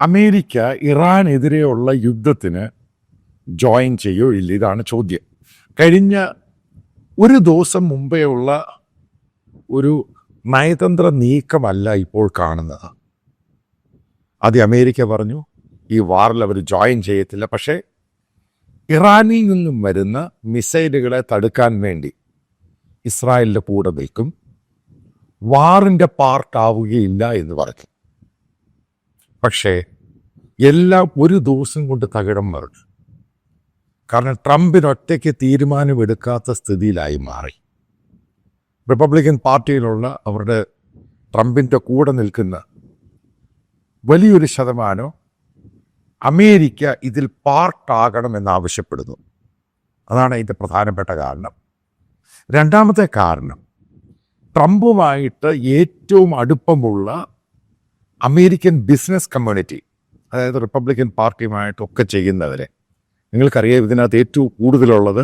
America ഇറാനെതിരെയുള്ള യുദ്ധത്തിന് join ചെയ്യോ ഇല്ല? ഇതാണ് ചോദ്യം. കഴിഞ്ഞ ഒരു ദിവസം മുമ്പേ ഉള്ള ഒരു നയതന്ത്ര നീക്കമല്ല ഇപ്പോൾ കാണുന്നത്. അത് അമേരിക്ക പറഞ്ഞു ഈ വാറിൽ അവർ ജോയിൻ ചെയ്യത്തില്ല. പക്ഷേ ഇറാനിൽ നിന്നും വരുന്ന മിസൈലുകളെ തടുക്കാൻ വേണ്ടി ഇസ്രായേലിന്റെ കൂടെ നിൽക്കും. വാറിന്റെ പാർട്ടാവുകയില്ല എന്ന് പറഞ്ഞു. പക്ഷേ എല്ലാം ഒരു ദിവസം കൊണ്ട് തകിടം മറിഞ്ഞു. കാരണം ട്രംപിന് ഒറ്റയ്ക്ക് തീരുമാനമെടുക്കാത്ത സ്ഥിതിയിലായി മാറി. റിപ്പബ്ലിക്കൻ പാർട്ടിയിലുള്ള അവരുടെ ട്രംപിന്റെ കൂടെ നിൽക്കുന്ന വലിയൊരു ശതമാനം അമേരിക്ക ഇതിൽ പാർട്ടാകണമെന്നാവശ്യപ്പെടുന്നു അതാണ് അതിന്റെ പ്രധാനപ്പെട്ട കാരണം. രണ്ടാമത്തെ കാരണം ട്രംപുമായിട്ട് ഏറ്റവും അടുപ്പമുള്ള അമേരിക്കൻ ബിസിനസ് കമ്മ്യൂണിറ്റി അതായത് റിപ്പബ്ലിക്കൻ പാർട്ടിയുമായിട്ടൊക്കെ ചെയ്യുന്നവരെ നിങ്ങൾക്കറിയാം ഇതിനകത്ത് ഏറ്റവും കൂടുതലുള്ളത്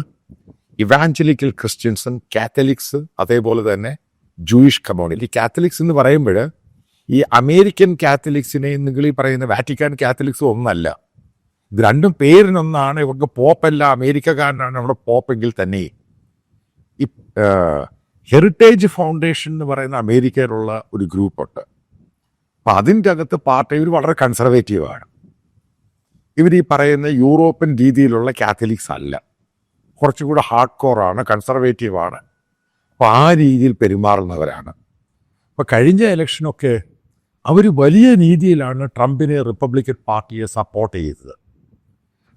ഇവാഞ്ചലിക്കൽ ക്രിസ്ത്യൻസും കാത്തലിക്സ് അതേപോലെ തന്നെ ജൂയിഷ് കമ്മ്യൂണിറ്റി. കാത്തലിക്സ് എന്ന് പറയുമ്പോൾ ഈ അമേരിക്കൻ കാത്തലിക്സിനെ നിങ്ങൾ ഈ പറയുന്ന വാറ്റിക്കാൻ കാത്തലിക്സും ഒന്നല്ല. ഇത് രണ്ടും പേരിനൊന്നാണ്. ഇവർക്ക് പോപ്പല്ല അമേരിക്കക്കാരനാണ് നമ്മുടെ പോപ്പെങ്കിൽ തന്നെ. ഈ ഹെറിറ്റേജ് ഫൗണ്ടേഷൻ എന്ന് പറയുന്ന അമേരിക്കയിലുള്ള ഒരു ഗ്രൂപ്പുണ്ട്. അപ്പം അതിന്റെ അകത്ത് പാർട്ടി ഇവർ വളരെ കൺസർവേറ്റീവാണ് ഇവർ ഈ പറയുന്ന യൂറോപ്യൻ രീതിയിലുള്ള കാത്തലിക്സ് അല്ല. കുറച്ചുകൂടെ ഹാർഡ് കോറാണ് കൺസർവേറ്റീവാണ് അപ്പോൾ ആ രീതിയിൽ പെരുമാറുന്നവരാണ്. അപ്പോൾ കഴിഞ്ഞ ഇലക്ഷനൊക്കെ അവർ വലിയ രീതിയിലാണ് ട്രംപിനെ റിപ്പബ്ലിക്കൻ പാർട്ടിയെ സപ്പോർട്ട് ചെയ്തത്.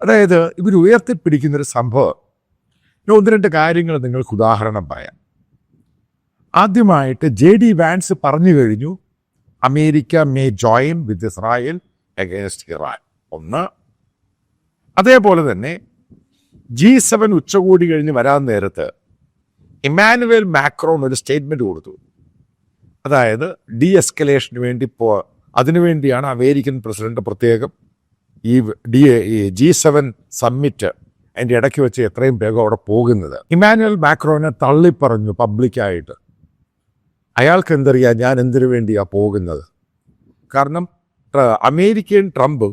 അതായത് ഇവർ ഉയർത്തിപ്പിടിക്കുന്നൊരു സംഭവം. ഒന്ന് രണ്ട് കാര്യങ്ങൾ നിങ്ങൾക്ക് ഉദാഹരണം പറയാം. ആദ്യമായിട്ട് ജെ ഡി വാൻസ് പറഞ്ഞു കഴിഞ്ഞു America may join with Israel against Iran. ഒന്ന്. അതേപോലെ തന്നെ ജി സെവൻ ഉച്ചകോടി കഴിഞ്ഞ് വരാൻ നേരത്ത് ഇമാനുവേൽ മാക്രോൺ ഒരു സ്റ്റേറ്റ്മെന്റ് കൊടുത്തു. അതായത് ഡി എസ്കലേഷന് വേണ്ടി പോ അതിനുവേണ്ടിയാണ് അമേരിക്കൻ പ്രസിഡന്റ് പ്രത്യേകം ഈ ഡി ഈ ജി സെവൻ സമ്മിറ്റ് അതിന്റെ ഇടയ്ക്ക് വെച്ച് എത്രയും വേഗം അവിടെ പോകുന്നത്. ഇമാനുവൽ മാക്രോനെ തള്ളിപ്പറഞ്ഞു പബ്ലിക്കായിട്ട് അയാൾക്ക് എന്തറിയാം ഞാൻ എന്തിനു വേണ്ടിയാണ് പോകുന്നത്? കാരണം അമേരിക്കൻ ട്രംപ്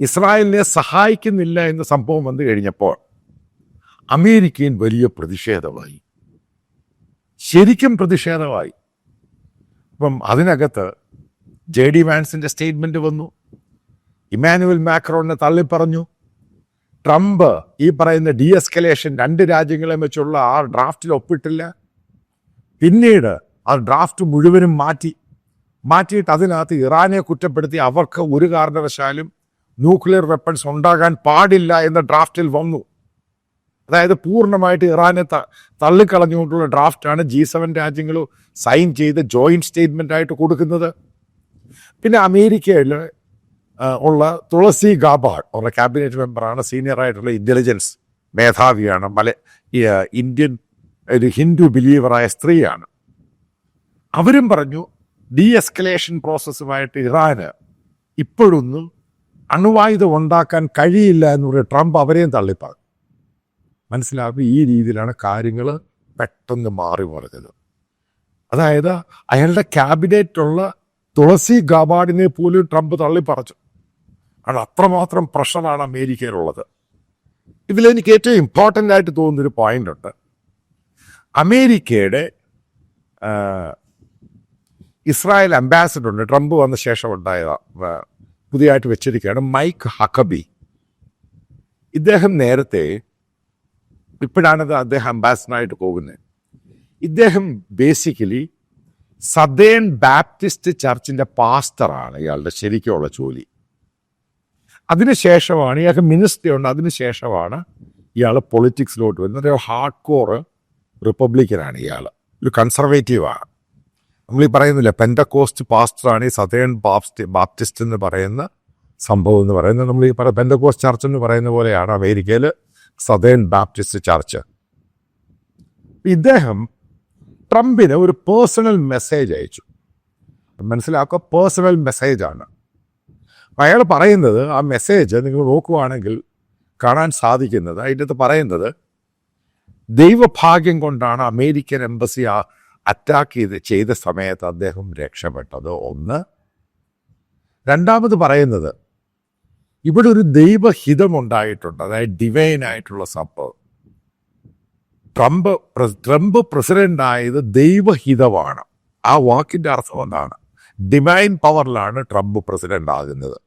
ഇസ്രായേലിനെ സഹായിക്കുന്നില്ല എന്ന സംഭവം വന്നു കഴിഞ്ഞപ്പോൾ അമേരിക്കയിൽ വലിയ പ്രതിഷേധമായി. ശരിക്കും പ്രതിഷേധമായി. അപ്പം അതിനകത്ത് ജെ ഡി മാൻസിന്റെ സ്റ്റേറ്റ്മെന്റ് വന്നു. ഇമാനുവൽ മാക്രോണിനെ തള്ളിപ്പറഞ്ഞു. ട്രംപ് ഈ പറയുന്ന ഡി എസ്കലേഷൻ രണ്ട് രാജ്യങ്ങളെ വെച്ചുള്ള ആ ഡ്രാഫ്റ്റിൽ ഒപ്പിട്ടില്ല. പിന്നീട് ആ ഡ്രാഫ്റ്റ് മുഴുവനും മാറ്റി. മാറ്റിയിട്ട് അതിനകത്ത് ഇറാനെ കുറ്റപ്പെടുത്തി അവർക്ക് ഒരു കാരണവശാലും ന്യൂക്ലിയർ വെപ്പൺസ് ഉണ്ടാകാൻ പാടില്ല എന്ന ഡ്രാഫ്റ്റിൽ വന്നു. അതായത് പൂർണമായിട്ട് ഇറാനെ ത തള്ളിക്കളഞ്ഞുകൊണ്ടുള്ള ഡ്രാഫ്റ്റാണ് ജി സെവൻ രാജ്യങ്ങൾ സൈൻ ചെയ്ത് ജോയിന്റ് സ്റ്റേറ്റ്മെന്റ് ആയിട്ട് കൊടുക്കുന്നത്. പിന്നെ അമേരിക്കയിൽ ഉള്ള തുളസി ഗാബാഡ് ഉള്ള ക്യാബിനറ്റ് മെമ്പറാണ് സീനിയർ ആയിട്ടുള്ള ഇന്റലിജൻസ് മേധാവിയാണ് മല ഇന്ത്യൻ ഒരു ഹിന്ദു ബിലീവറായ സ്ത്രീയാണ്. അവരും പറഞ്ഞു ഡി എസ്കലേഷൻ പ്രോസസ്സുമായിട്ട് ഇറാന് ഇപ്പോഴൊന്നും അണുവായുധം ഉണ്ടാക്കാൻ കഴിയില്ല എന്ന് പറഞ്ഞ് ട്രംപ് അവരെയും തള്ളിപ്പറഞ്ഞു മനസ്സിലാക്കി ഈ രീതിയിലാണ് കാര്യങ്ങൾ പെട്ടെന്ന് മാറി മറിഞ്ഞത്. അതായത് അയാളുടെ ക്യാബിനറ്റുള്ള തുളസി ഗാബാഡിനെ പോലും ട്രംപ് തള്ളിപ്പറച്ചു ആണ് അത്രമാത്രം പ്രഷറാണ് അമേരിക്കയിലുള്ളത്. ഇതിലെനിക്ക് ഏറ്റവും ഇമ്പോർട്ടന്റ് ആയിട്ട് തോന്നുന്നൊരു പോയിന്റ് ഉണ്ട് അമേരിക്കയുടെ ഇസ്രായേൽ അംബാസഡർ ഉണ്ട് ട്രംപ് വന്ന ശേഷം ഉണ്ടായ പുതിയതായിട്ട് വെച്ചിരിക്കുകയാണ് മൈക്ക് ഹക്കബി. ഇദ്ദേഹം നേരത്തെ ഇപ്പോഴാണത് അദ്ദേഹം അംബാസഡറായിട്ട് പോകുന്നത്. ഇദ്ദേഹം ബേസിക്കലി സദേൺ ബാപ്റ്റിസ്റ്റ് ചർച്ചിന്റെ പാസ്റ്ററാണ് ഇയാളുടെ ശരിക്കുള്ള ജോലി. അതിനുശേഷമാണ് ഇയാൾക്ക് മിനിസ്ട്രി ഉണ്ട്. അതിനുശേഷമാണ് ഇയാൾ പൊളിറ്റിക്സിലോട്ട് വരുന്നത്. ഒരു ഹാർഡ് കോർ റിപ്പബ്ലിക്കനാണ് ഇയാൾ ഒരു കൺസർവേറ്റീവാണ് നമ്മൾ ഈ പറയുന്നില്ല പെൻഡക്കോസ്റ്റ് പാസ്റ്ററാണ് ഈ സതേൺ ബാപ്സ്റ്റ് ബാപ്റ്റിസ്റ്റ് എന്ന് പറയുന്ന സംഭവം എന്ന് പറയുന്നത്. നമ്മൾ ഈ പറ പെൻഡക്കോസ്റ്റ് ചർച്ച് എന്ന് പറയുന്ന പോലെയാണ് അമേരിക്കയിൽ സതേൺ ബാപ്റ്റിസ്റ്റ് ചർച്ച് ഇദ്ദേഹം ട്രംപിന് ഒരു പേഴ്സണൽ മെസ്സേജ് അയച്ചു. മനസ്സിലാക്കുക പേഴ്സണൽ മെസ്സേജാണ് അയാൾ പറയുന്നത് ആ മെസ്സേജ് നിങ്ങൾ നോക്കുവാണെങ്കിൽ കാണാൻ സാധിക്കുന്നത് അതിന്റെ അകത്ത് പറയുന്നത് ദൈവഭാഗ്യം കൊണ്ടാണ് അമേരിക്കൻ എംബസി ആ അറ്റാക്ക് ചെയ്ത് ചെയ്ത സമയത്ത് അദ്ദേഹം രക്ഷപ്പെട്ടത് ഒന്ന്. രണ്ടാമത് പറയുന്നത് ഇവിടെ ഒരു ദൈവഹിതം ഉണ്ടായിട്ടുണ്ട് അതായത് ഡിവൈൻ ആയിട്ടുള്ള സംഭവം ട്രംപ് ട്രംപ് പ്രസിഡന്റ് ആയത് ദൈവഹിതമാണ്. ആ വാക്കിന്റെ അർത്ഥം എന്താണ്? ഡിവൈൻ പവറിലാണ് ട്രംപ് പ്രസിഡന്റ് ആകുന്നത്.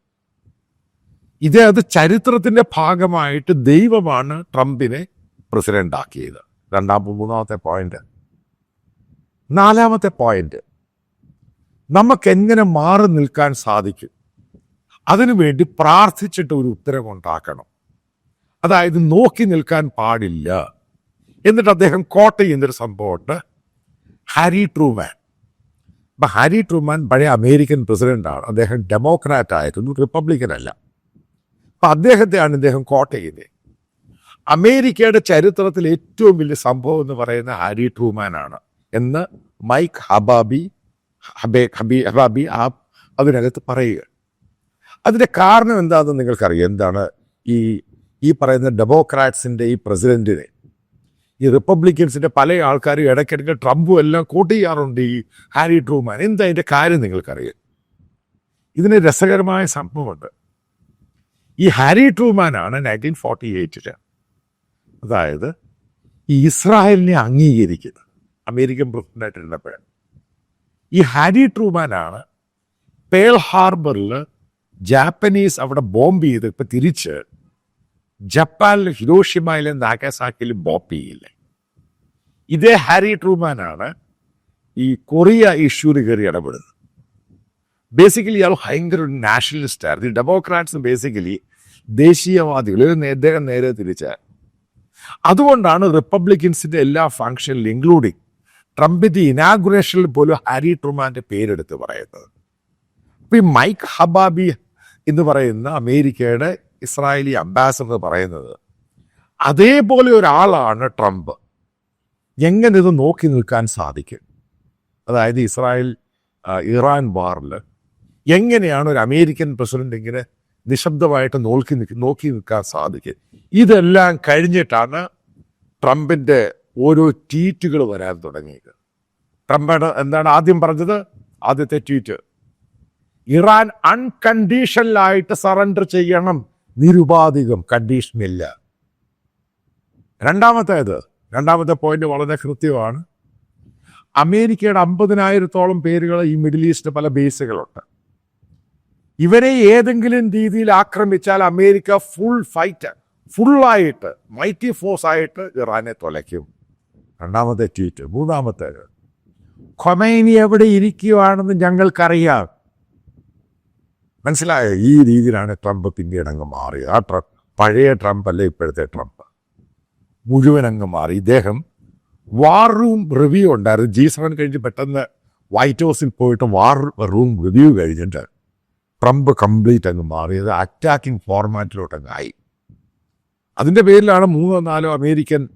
ഇത് അത് ചരിത്രത്തിന്റെ ഭാഗമായിട്ട് ദൈവമാണ് ട്രംപിനെ പ്രസിഡന്റ് ആക്കിയത്. രണ്ടാമത്തെ മൂന്നാമത്തെ പോയിന്റ് നാലാമത്തെ പോയിന്റ് നമുക്ക് എങ്ങനെ മാറി നിൽക്കാൻ സാധിക്കും? അതിനുവേണ്ടി പ്രാർത്ഥിച്ചിട്ട് ഒരു ഉത്തരം ഉണ്ടാക്കണം അതായത് നോക്കി നിൽക്കാൻ പാടില്ല. എന്നിട്ട് അദ്ദേഹം കോട്ട ചെയ്യുന്നൊരു സംഭവമുണ്ട്. ഹാരി ട്രൂമാൻ അപ്പൊ ഹാരി ട്രൂമാൻ പഴയ അമേരിക്കൻ പ്രസിഡന്റാണ് അദ്ദേഹം ഡെമോക്രാറ്റ് ആയിരുന്നു റിപ്പബ്ലിക്കൻ അല്ല. അപ്പൊ അദ്ദേഹത്തെയാണ് ഇദ്ദേഹം കോട്ട ചെയ്യുന്നത്. അമേരിക്കയുടെ ചരിത്രത്തിൽ ഏറ്റവും വലിയ സംഭവം എന്ന് പറയുന്ന ഹാരി ട്രൂമാൻ ആണ്. എന്ന് മൈക്ക് ഹബാബി ഹബേ ഹബി ഹബാബി ആ അതിനകത്ത് പറയുക. അതിന്റെ കാരണം എന്താണെന്ന് നിങ്ങൾക്കറിയാം. എന്താണ് ഈ ഈ പറയുന്ന ഡെമോക്രാറ്റ്സിന്റെ ഈ പ്രസിഡന്റിനെ ഈ റിപ്പബ്ലിക്കൻസിന്റെ പല ആൾക്കാരും ഇടയ്ക്കിടയ്ക്ക് ട്രംപും എല്ലാം കോട്ട് ചെയ്യാറുണ്ട് ഈ ഹാരി ട്രൂമാൻ. എന്താ അതിന്റെ കാര്യം നിങ്ങൾക്കറിയാം? ഇതിന് രസകരമായ സംഭവമുണ്ട്. ഈ ഹാരി ട്രൂമാനാണ് നയന്റീൻ ഫോർട്ടി എയ്റ്റിൽ അതായത് ഈ ഇസ്രായേലിനെ അംഗീകരിക്കുന്നത്. അമേരിക്കൻ പ്രസിഡന്റായിട്ട് ഇരുന്നപ്പോഴാണ് ഈ ഹാരി ട്രൂമാനാണ് പേൾ ഹാർബറിൽ ജാപ്പനീസ് അവിടെ ബോംബ് ചെയ്ത് ഇപ്പം തിരിച്ച് ജപ്പാനിൽ ഹിരോഷിമയിലും നാഗസാക്കിലും ബോംബ് ചെയ്യില്ലേ? ഇതേ ഹാരി ട്രൂമാനാണ് ഈ കൊറിയ ഇഷ്യൂൽ കയറി ഇടപെടുന്നത്. ബേസിക്കലി ഇയാൾ ഭയങ്കര ഒരു നാഷണലിസ്റ്റ് ആയിരുന്നു. ഈ ഡെമോക്രാറ്റ്സ് ബേസിക്കലി ദേശീയവാദികൾ അദ്ദേഹം നേരെ തിരിച്ചാൽ അതുകൊണ്ടാണ് റിപ്പബ്ലിക്കൻസിന്റെ എല്ലാ ഫങ്ഷനിലും ഇൻക്ലൂഡിങ് ട്രംപിന്റെ ഇനാഗുറേഷനിൽ പോലും ഹാരി ട്രൂമാന്റെ പേരെടുത്ത് പറയുന്നത്. അപ്പൊ ഈ മൈക്ക് ഹബാബി എന്ന് പറയുന്ന അമേരിക്കയുടെ ഇസ്രായേലി അംബാസഡർ പറയുന്നത് അതേപോലെ ഒരാളാണ് ട്രംപ്. എങ്ങനെ ഇത് നോക്കി നിൽക്കാൻ സാധിക്കും? അതായത് ഇസ്രായേൽ ഇറാൻ വാറിൽ എങ്ങനെയാണ് ഒരു അമേരിക്കൻ പ്രസിഡന്റ് ഇങ്ങനെ നിശബ്ദമായിട്ട് നോക്കി നോക്കി നിൽക്കാൻ സാധിക്കും? ഇതെല്ലാം കഴിഞ്ഞിട്ടാണ് ട്രംപിന്റെ ഓരോ ട്വീറ്റുകൾ വരാൻ തുടങ്ങിയത്. ട്രംപ് എന്താണ് ആദ്യം പറഞ്ഞത്? ആദ്യത്തെ ട്വീറ്റ്. ഇറാൻ അൺകണ്ടീഷണലായിട്ട് സറണ്ടർ ചെയ്യണം. നിരുപാധികം കണ്ടീഷനില്ല. രണ്ടാമത്തേത് രണ്ടാമത്തെ പോയിന്റ് വളരെ കൃത്യമാണ്. അമേരിക്കയുടെ അമ്പതിനായിരത്തോളം പേരുകൾ ഈ മിഡിൽ ഈസ്റ്റ് പല ബേസുകളുണ്ട്. ഇവരെ ഏതെങ്കിലും രീതിയിൽ ആക്രമിച്ചാൽ അമേരിക്ക ഫുൾ ഫൈറ്റ് ഫുള്ളായിട്ട് മൈറ്റി ഫോഴ്സ് ആയിട്ട് ഇറാനെ തുലയ്ക്കും. രണ്ടാമത്തെ ട്വീറ്റ് മൂന്നാമത്തെ. ഖൊമൈനി എവിടെ ഇരിക്കുകയാണെന്ന് ഞങ്ങൾക്കറിയാം. മനസ്സിലായോ? ഈ രീതിയിലാണ് ട്രംപ് പിന്നീട് അങ്ങ് മാറിയത്. ആ ട്രംപ് പഴയ ട്രംപ് അല്ല ഇപ്പോഴത്തെ ട്രംപ്? മുഴുവൻ അങ്ങ് മാറി. ഇദ്ദേഹം വാർ റൂം റിവ്യൂ ഉണ്ടായിരുന്നു. ജി സെവൻ കഴിഞ്ഞ് പെട്ടെന്ന് വൈറ്റ് ഹൗസിൽ പോയിട്ട് വാർ റൂം റിവ്യൂ കഴിഞ്ഞിട്ട് ട്രംപ് കംപ്ലീറ്റ് അങ്ങ് മാറിയത്. അറ്റാക്കിംഗ് ഫോർമാറ്റിലോട്ട് അങ്ങ് ആയി. അതിന്റെ പേരിലാണ് മൂന്നോ നാലോ അമേരിക്കൻ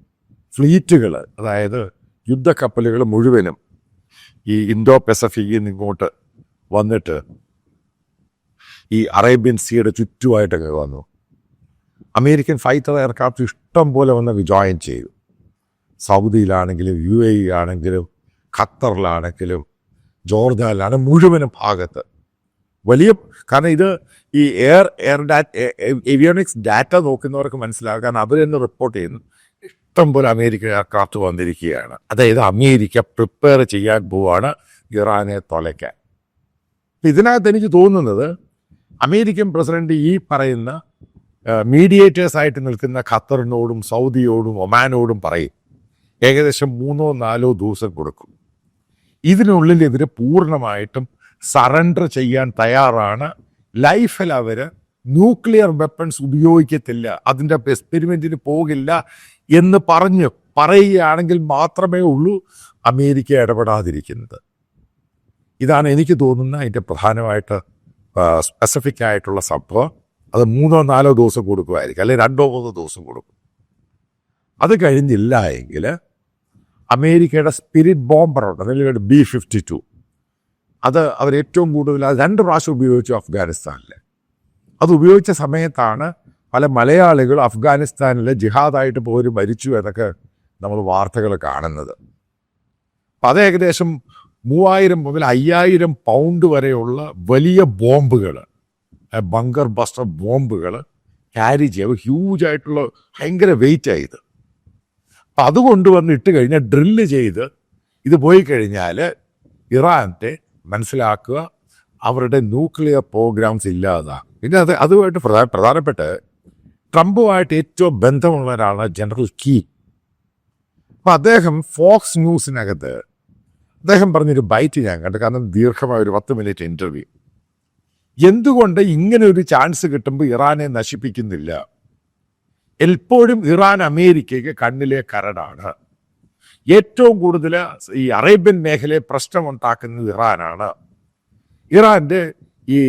ഫ്ലീറ്റുകൾ അതായത് യുദ്ധക്കപ്പലുകൾ മുഴുവനും ഈ ഇന്തോ പെസഫിക്കിൽ നിന്ന് ഇങ്ങോട്ട് വന്നിട്ട് ഈ അറേബ്യൻ സീയുടെ ചുറ്റുമായിട്ടൊക്കെ വന്നു അമേരിക്കൻ ഫൈറ്റർ എയർക്രാഫ്റ്റ് ഇഷ്ടം പോലെ വന്ന് ജോയിൻ ചെയ്തു സൗദിയിലാണെങ്കിലും യു എ ആണെങ്കിലും ഖത്തറിലാണെങ്കിലും ജോർജാനിലാണ് മുഴുവനും ഭാഗത്ത് വലിയ കാരണം ഇത് ഈ air air data avionics data നോക്കുന്നവർക്ക് മനസ്സിലാകും കാരണം അവർ തന്നെ റിപ്പോർട്ട് ചെയ്യുന്നു ഇഷ്ടം പോലെ അമേരിക്ക കാത്തു വന്നിരിക്കുകയാണ്. അതായത് അമേരിക്ക പ്രിപ്പയർ ചെയ്യാൻ പോവാണ് ഇറാനെ തൊലയ്ക്കാൻ. ഇതിനകത്ത് എനിക്ക് തോന്നുന്നത് അമേരിക്കൻ പ്രസിഡന്റ് ഈ പറയുന്ന മീഡിയേറ്റേഴ്സ് ആയിട്ട് നിൽക്കുന്ന ഖത്തറിനോടും സൗദിയോടും ഒമാനോടും പറയും ഏകദേശം മൂന്നോ നാലോ ദിവസം കൊടുക്കും. ഇതിനുള്ളിൽ പൂർണമായിട്ടും സറണ്ടർ ചെയ്യാൻ തയ്യാറാണ്. ലൈഫിൽ അവർ ന്യൂക്ലിയർ വെപ്പൺസ് ഉപയോഗിക്കത്തില്ല. അതിന്റെ എക്സ്പെരിമെന്റിന് പോകില്ല. എന്ന് പറഞ്ഞ് പറയുകയാണെങ്കിൽ മാത്രമേ ഉള്ളൂ അമേരിക്ക ഇടപെടാതിരിക്കുന്നത്. ഇതാണ് എനിക്ക് തോന്നുന്ന അതിന്റെ പ്രധാനമായിട്ട് സ്പെസിഫിക് ആയിട്ടുള്ള സംഭവം. അത് മൂന്നോ നാലോ ദിവസം കൊടുക്കുമായിരിക്കും അല്ലെങ്കിൽ രണ്ടോ മൂന്നോ ദിവസം കൊടുക്കും. അത് കഴിഞ്ഞില്ല എങ്കിൽ അമേരിക്കയുടെ സ്പിരിറ്റ് ബോംബറുണ്ട് അല്ലെങ്കിൽ ബി ഫിഫ്റ്റി ടു അത് അവർ ഏറ്റവും കൂടുതൽ രണ്ട് പ്രാവശ്യം ഉപയോഗിച്ചു അഫ്ഗാനിസ്ഥാനിൽ അത് ഉപയോഗിച്ച സമയത്താണ് പല മലയാളികൾ അഫ്ഗാനിസ്ഥാനിൽ ജിഹാദായിട്ട് പോലും മരിച്ചു എന്നൊക്കെ നമ്മൾ വാർത്തകൾ കാണുന്നത്. അപ്പം അത് ഏകദേശം മൂവായിരം മുതൽ അയ്യായിരം പൗണ്ട് വരെയുള്ള വലിയ ബോംബുകൾ ബങ്കർ ബസ്റ്റർ ബോംബുകൾ ക്യാരി ചെയ്യുക ഹ്യൂജ് ആയിട്ടുള്ള ഭയങ്കര വെയിറ്റ് ആയത് അപ്പം അത് കൊണ്ടുവന്ന് ഇട്ട് കഴിഞ്ഞാൽ ഡ്രില്ല് ചെയ്ത് ഇത് പോയി കഴിഞ്ഞാൽ ഇറാന്റെ മനസ്സിലാക്കുക അവരുടെ ന്യൂക്ലിയർ പ്രോഗ്രാംസ് ഇല്ലാതാണ് പിന്നെ അത് അതുമായിട്ട് പ്രധാന പ്രധാനപ്പെട്ട് ട്രംപുമായിട്ട് ഏറ്റവും ബന്ധമുള്ള ഒരാളാണ് ജനറൽ കീ. അപ്പം അദ്ദേഹം ഫോക്സ് ന്യൂസിനകത്ത് അദ്ദേഹം പറഞ്ഞൊരു ബൈറ്റ് ഞാൻ കണ്ടു. കാരണം ദീർഘമായ ഒരു പത്ത് മിനിറ്റ് ഇന്റർവ്യൂ എന്തുകൊണ്ട് ഇങ്ങനെ ഒരു ചാൻസ് കിട്ടുമ്പോൾ ഇറാനെ നശിപ്പിക്കുന്നില്ല? എപ്പോഴും ഇറാൻ അമേരിക്കയ്ക്ക് കണ്ണിലെ കരടാണ്. ഏറ്റവും കൂടുതൽ ഈ അറേബ്യൻ മേഖലയെ പ്രശ്നമുണ്ടാക്കുന്നത് ഇറാനാണ്. ഇറാന്റെ ഈ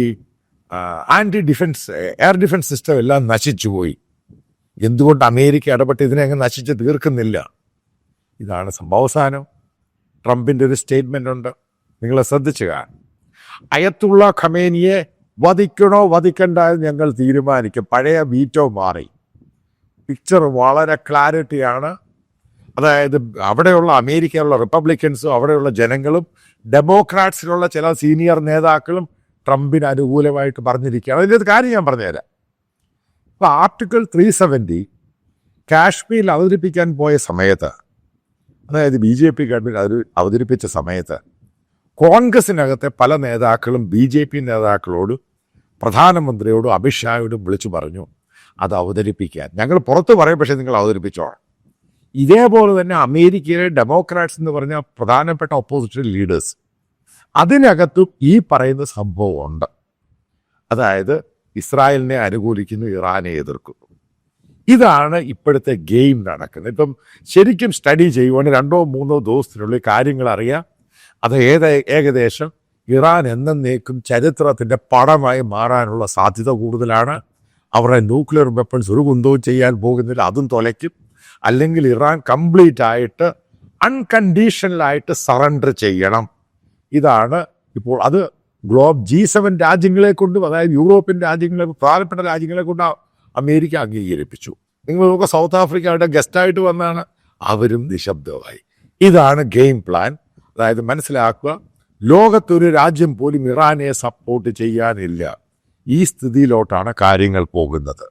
anti defence air defence system എല്ലാം നശിച്ചു നശിച്ചുപോയി എന്തുകൊണ്ട് അമേരിക്ക ഇടപെട്ട് ഇതിനെ അങ്ങ് നശിച്ച് തീർക്കുന്നില്ല? ഇതാണ് സംഭവസാനം ട്രംപിന്റെ ഒരു സ്റ്റേറ്റ്മെന്റ് ഉണ്ട്. നിങ്ങൾ ശ്രദ്ധിച്ചുക. അയത്തുള്ള ഖമേനിയെ വധിക്കണോ വധിക്കണ്ട എന്ന് ഞങ്ങൾ തീരുമാനിക്കും. പഴയ വീറ്റോ മാറി. പിക്ചർ വളരെ ക്ലാരിറ്റിയാണ് അതായത് അവിടെയുള്ള അമേരിക്കയിലുള്ള റിപ്പബ്ലിക്കൻസും അവിടെയുള്ള ജനങ്ങളും ഡെമോക്രാറ്റ്സിലുള്ള ചില സീനിയർ നേതാക്കളും ട്രംപിന് അനുകൂലമായിട്ട് പറഞ്ഞിരിക്കുകയാണ്. അതിന്റെ കാര്യം ഞാൻ പറഞ്ഞുതരാം. അപ്പോൾ ആർട്ടിക്കിൾ ത്രീ സെവന്റി കാശ്മീരിൽ അവതരിപ്പിക്കാൻ പോയ സമയത്ത് അതായത് ബി ജെ പി ഗവൺമെന്റ് അത് അവതരിപ്പിച്ച സമയത്ത് കോൺഗ്രസിനകത്തെ പല നേതാക്കളും ബി ജെ പി നേതാക്കളോടും പ്രധാനമന്ത്രിയോടും അമിത്ഷായോടും വിളിച്ചു പറഞ്ഞു അത് അവതരിപ്പിക്കാൻ. ഞങ്ങൾ പുറത്ത് പറയും പക്ഷേ നിങ്ങൾ അവതരിപ്പിച്ചോളാം. ഇതേപോലെ തന്നെ അമേരിക്കയിലെ ഡെമോക്രാറ്റ്സ് എന്ന് പറഞ്ഞ പ്രധാനപ്പെട്ട ഒപ്പോസിഷൻ ലീഡേഴ്സ് അതിനകത്തും ഈ പറയുന്ന സംഭവമുണ്ട് അതായത് ഇസ്രായേലിനെ അനുകൂലിക്കുന്നു ഇറാനെ എതിർക്കുന്നു. ഇതാണ് ഇപ്പോഴത്തെ ഗെയിം നടക്കുന്നത്. ഇപ്പം ശരിക്കും സ്റ്റഡി ചെയ്യുവാണെങ്കിൽ രണ്ടോ മൂന്നോ ദിവസത്തിനുള്ളിൽ കാര്യങ്ങൾ അറിയാം. അത് ഏത ഏകദേശം ഇറാൻ എന്നേക്കും ചരിത്രത്തിന്റെ പടമായി മാറാനുള്ള സാധ്യത കൂടുതലാണ്. അവരുടെ ന്യൂക്ലിയർ വെപ്പൺസ് ഒരു കുന്തവും ചെയ്യാൻ പോകുന്നില്ല അതും തുലയ്ക്കും. അല്ലെങ്കിൽ ഇറാൻ കംപ്ലീറ്റ് ആയിട്ട് അൺകണ്ടീഷണലായിട്ട് സറണ്ടർ ചെയ്യണം. ഇതാണ് ഇപ്പോൾ അത് ഗ്ലോബ് ജി സെവൻ രാജ്യങ്ങളെ കൊണ്ടും അതായത് യൂറോപ്യൻ രാജ്യങ്ങളെ പ്രധാനപ്പെട്ട രാജ്യങ്ങളെ കൊണ്ട് അമേരിക്ക അംഗീകരിപ്പിച്ചു. നിങ്ങൾ നോക്കുക സൗത്ത് ആഫ്രിക്ക ഗസ്റ്റായിട്ട് വന്നാണ് അവരും നിശബ്ദമായി. ഇതാണ് ഗെയിം പ്ലാൻ. അതായത് മനസ്സിലാക്കുക ലോകത്തൊരു രാജ്യം പോലും ഇറാനെ സപ്പോർട്ട് ചെയ്യാനില്ല. ഈ സ്ഥിതിയിലോട്ടാണ് കാര്യങ്ങൾ പോകുന്നത്.